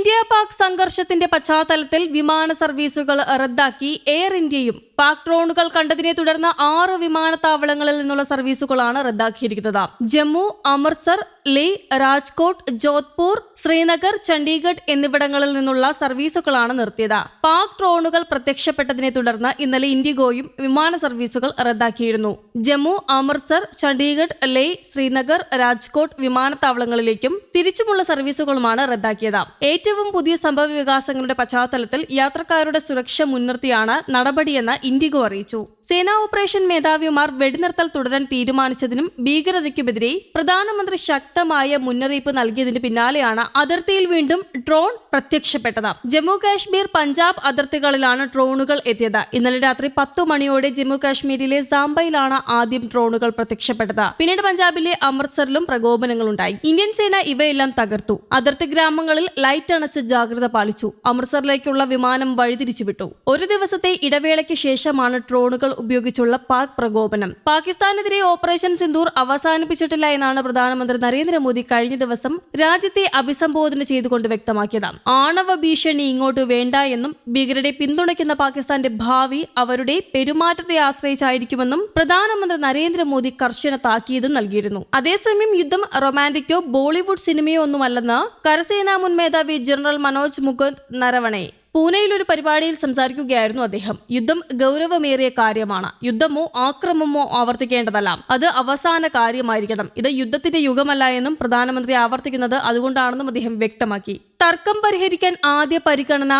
India Pak സംഘർഷത്തിന്റെ പശ്ചാത്തലത്തിൽ വിമാന സർവീസുകൾ റദ്ദാക്കി എയർ ഇന്ത്യയും. പാക് ഡ്രോണുകൾ കണ്ടതിനെ തുടർന്ന് ആറ് വിമാനത്താവളങ്ങളിൽ നിന്നുള്ള സർവീസുകളാണ് റദ്ദാക്കിയിരിക്കുന്നത്. ജമ്മു അമൃത്സർ ലേ രാജ്കോട്ട് ജോധ്പൂർ ശ്രീനഗർ ചണ്ഡീഗഡ് എന്നിവിടങ്ങളിൽ നിന്നുള്ള സർവീസുകളാണ് നിർത്തിയത്. പാക് ഡ്രോണുകൾ പ്രത്യക്ഷപ്പെട്ടതിനെ തുടർന്ന് ഇന്നലെ ഇൻഡിഗോയും വിമാന സർവീസുകൾ റദ്ദാക്കിയിരുന്നു. ജമ്മു അമൃത്സർ ചണ്ഡീഗഡ് ലേ ശ്രീനഗർ രാജ്കോട്ട് വിമാനത്താവളങ്ങളിലേക്കും തിരിച്ചുമുള്ള സർവീസുകളുമാണ് റദ്ദാക്കിയത്. ഏറ്റവും പുതിയ സംഭവ വികാസങ്ങളുടെ പശ്ചാത്തലത്തിൽ യാത്രക്കാരുടെ സുരക്ഷ മുൻനിർത്തിയാണ് നടപടിയെന്ന് ഇൻഡിഗോ അറിയിച്ചു. സേനാ ഓപ്പറേഷൻ മേധാവിമാർ വെടിനിർത്തൽ തുടരാൻ തീരുമാനിച്ചതിനും ഭീകരതയ്ക്കുമെതിരെ പ്രധാനമന്ത്രി ശക്തമായ മുന്നറിയിപ്പ് നൽകിയതിന് പിന്നാലെയാണ് അതിർത്തിയിൽ വീണ്ടും ഡ്രോൺ പ്രത്യക്ഷപ്പെട്ടത്. ജമ്മു കാശ്മീർ പഞ്ചാബ് അതിർത്തികളിലാണ് ഡ്രോണുകൾ എത്തിയത്. ഇന്നലെ രാത്രി പത്തു മണിയോടെ ജമ്മു കാശ്മീരിലെ സാംബയിലാണ് ആദ്യം ഡ്രോണുകൾ പ്രത്യക്ഷപ്പെട്ടത്. പിന്നീട് പഞ്ചാബിലെ അമൃത്സറിലും പ്രകോപനങ്ങളുണ്ടായി. ഇന്ത്യൻ സേന ഇവയെല്ലാം തകർത്തു. അതിർത്തി ഗ്രാമങ്ങളിൽ ലൈറ്റ് അണച്ച് ജാഗ്രത പാലിച്ചു. അമൃത്സറിലേക്കുള്ള വിമാനം വഴിതിരിച്ചുവിട്ടു. ഒരു ദിവസത്തെ ഇടവേളയ്ക്ക് ശേഷമാണ് ഡ്രോണുകൾ ഉപയോഗിച്ചുള്ള പാക് പ്രകോപനം. പാകിസ്ഥാനെതിരെ ഓപ്പറേഷൻ സിന്ദൂർ അവസാനിപ്പിച്ചിട്ടില്ല എന്നാണ് പ്രധാനമന്ത്രി നരേന്ദ്രമോദി കഴിഞ്ഞ ദിവസം രാജ്യത്തെ അഭിസംബോധന ചെയ്തുകൊണ്ട് വ്യക്തമാക്കിയത്. ആണവ ഭീഷണി ഇങ്ങോട്ട് വേണ്ട എന്നും ഭീകരരെ പിന്തുണയ്ക്കുന്ന പാകിസ്ഥാന്റെ ഭാവി അവരുടെ പെരുമാറ്റത്തെ ആശ്രയിച്ചായിരിക്കുമെന്നും പ്രധാനമന്ത്രി നരേന്ദ്രമോദി കർശന താക്കീത് നൽകിയിരുന്നു. അതേസമയം യുദ്ധം റൊമാന്റിക്കോ ബോളിവുഡ് സിനിമയോ ഒന്നുമല്ലെന്ന് കരസേനാ മുൻ മേധാവി ജനറൽ മനോജ് മുകുന്ദ് നരവണെ പൂനെയിൽ ഒരു പരിപാടിയിൽ സംസാരിക്കുകയായിരുന്നു അദ്ദേഹം. യുദ്ധം ഗൗരവമേറിയ കാര്യമാണ്. യുദ്ധമോ ആക്രമമോ ആവർത്തിക്കേണ്ടതല്ല. അത് അവസാന കാര്യമായിരിക്കണം. ഇത് യുദ്ധത്തിന്റെ യുഗമല്ല എന്നും പ്രധാനമന്ത്രി ആവർത്തിക്കുന്നത് അതുകൊണ്ടാണെന്നും അദ്ദേഹം വ്യക്തമാക്കി. തർക്കം പരിഹരിക്കാൻ ആദ്യ പരിഗണന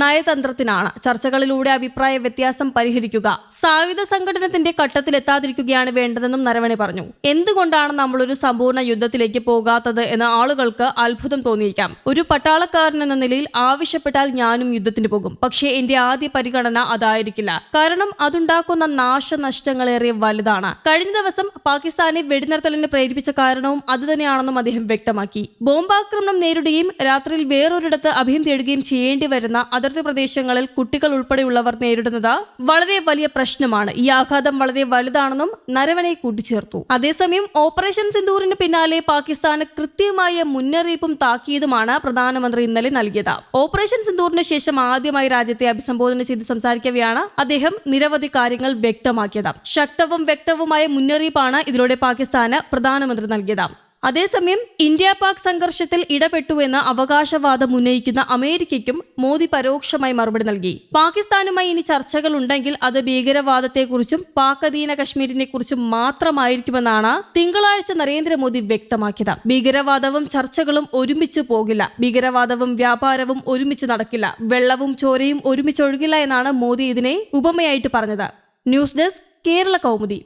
നയതന്ത്രത്തിനാണ്. ചർച്ചകളിലൂടെ അഭിപ്രായ വ്യത്യാസം പരിഹരിക്കുക സായുധ സംഘടനത്തിന്റെ ഘട്ടത്തിലെത്താതിരിക്കുകയാണ് വേണ്ടതെന്നും നരവണെ പറഞ്ഞു. എന്തുകൊണ്ടാണ് നമ്മൾ ഒരു സമ്പൂർണ യുദ്ധത്തിലേക്ക് പോകാത്തത് എന്ന് ആളുകൾക്ക് അത്ഭുതം തോന്നിയിരിക്കാം. ഒരു പട്ടാളക്കാരൻ എന്ന നിലയിൽ ആവശ്യപ്പെട്ടാൽ ഞാനും യുദ്ധത്തിന് പോകും. പക്ഷേ എന്റെ ആദ്യ പരിഗണന അതായിരിക്കില്ല. കാരണം അതുണ്ടാക്കുന്ന നാശനഷ്ടങ്ങളേറെ വലുതാണ്. കഴിഞ്ഞ ദിവസം പാകിസ്ഥാനെ വെടിനിർത്തലിന് പ്രേരിപ്പിച്ച കാരണവും അതുതന്നെയാണെന്നും അദ്ദേഹം വ്യക്തമാക്കി. ബോംബാക്രമണം നേരിടുകയും രാത്രിയിൽ വേറൊരിടത്ത് അഭയം തേടുകയും ചെയ്യേണ്ടി വരുന്ന അതിർത്തി പ്രദേശങ്ങളിൽ കുട്ടികൾ ഉൾപ്പെടെയുള്ളവർ നേരിടുന്നത് വളരെ വലിയ പ്രശ്നമാണ്. ഈ ആഘാതം വളരെ വലുതാണെന്നും നരവനെ കൂട്ടിച്ചേർത്തു. അതേസമയം ഓപ്പറേഷൻ സിന്ദൂറിന് പിന്നാലെ പാകിസ്ഥാന് കൃത്യമായ മുന്നറിയിപ്പും താക്കീതുമാണ് പ്രധാനമന്ത്രി ഇന്നലെ നൽകിയത്. ഓപ്പറേഷൻ സിന്ദൂറിന് ശേഷം ആദ്യമായി രാജ്യത്തെ അഭിസംബോധന ചെയ്ത് സംസാരിക്കവെയാണ് അദ്ദേഹം നിരവധി കാര്യങ്ങൾ വ്യക്തമാക്കിയത്. ശക്തവും വ്യക്തവുമായ മുന്നറിയിപ്പാണ് ഇതിലൂടെ പാകിസ്ഥാന് പ്രധാനമന്ത്രി നൽകിയത്. അതേസമയം ഇന്ത്യ പാക് സംഘർഷത്തിൽ ഇടപെട്ടുവെന്ന് അവകാശവാദം ഉന്നയിക്കുന്ന അമേരിക്കയ്ക്കും മോദി പരോക്ഷമായി മറുപടി നൽകി. പാകിസ്ഥാനുമായി ഇനി ചർച്ചകൾ ഉണ്ടെങ്കിൽ അത് ഭീകരവാദത്തെക്കുറിച്ചും പാക് അധീന കശ്മീരിനെ കുറിച്ചും മാത്രമായിരിക്കുമെന്നാണ് തിങ്കളാഴ്ച നരേന്ദ്രമോദി വ്യക്തമാക്കിയത്. ഭീകരവാദവും ചർച്ചകളും ഒരുമിച്ച് പോകില്ല. ഭീകരവാദവും വ്യാപാരവും ഒരുമിച്ച് നടക്കില്ല. വെള്ളവും ചോരയും ഒരുമിച്ച് ഒഴുകില്ല എന്നാണ് മോദി ഇതിനെ ഉപമയായിട്ട് പറഞ്ഞത്. News desk Kerala Kaumudi.